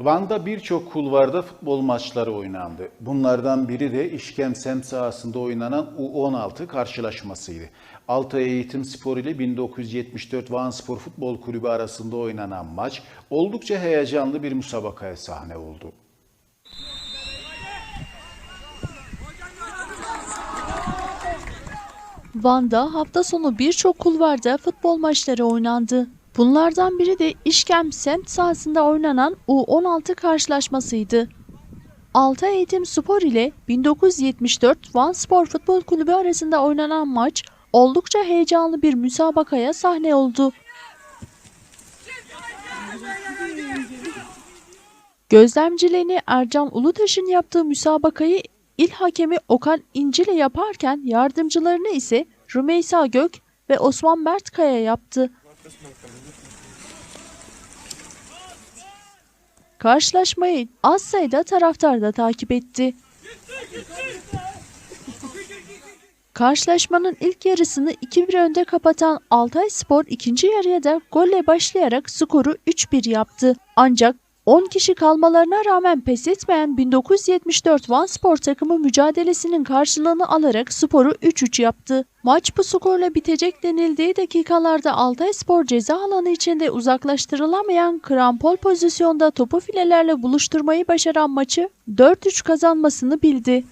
Van'da birçok kulvarda futbol maçları oynandı. Bunlardan biri de İşkem semt sahasında oynanan U16 karşılaşmasıydı. Altay Eğitim Spor ile 1974 Van Spor Futbol Kulübü arasında oynanan maç oldukça heyecanlı bir müsabakaya sahne oldu. Van'da hafta sonu birçok kulvarda futbol maçları oynandı. Bunlardan biri de İşkem semt sahasında oynanan U16 karşılaşmasıydı. Altay Eğitim Spor ile 1974 Van Spor Futbol Kulübü arasında oynanan maç oldukça heyecanlı bir müsabakaya sahne oldu. Gözlemciliğini Ercan Ulutaş'ın yaptığı müsabakayı il hakemi Okan İncil'e yaparken yardımcılarını ise Rümeysa Gök ve Osman Mertkaya yaptı. Karşılaşmayı az sayıda taraftar da takip etti. Karşılaşmanın ilk yarısını 2-1 önde kapatan Altay Spor ikinci yarıya da golle başlayarak skoru 3-1 yaptı. Ancak 10 kişi kalmalarına rağmen pes etmeyen 1974 Van Spor takımı mücadelesinin karşılığını alarak skoru 3-3 yaptı. Maç bu skorla bitecek denildiği dakikalarda Altay Spor ceza alanı içinde uzaklaştırılamayan krampol pozisyonda topu filelerle buluşturmayı başaran maçı 4-3 kazanmasını bildi.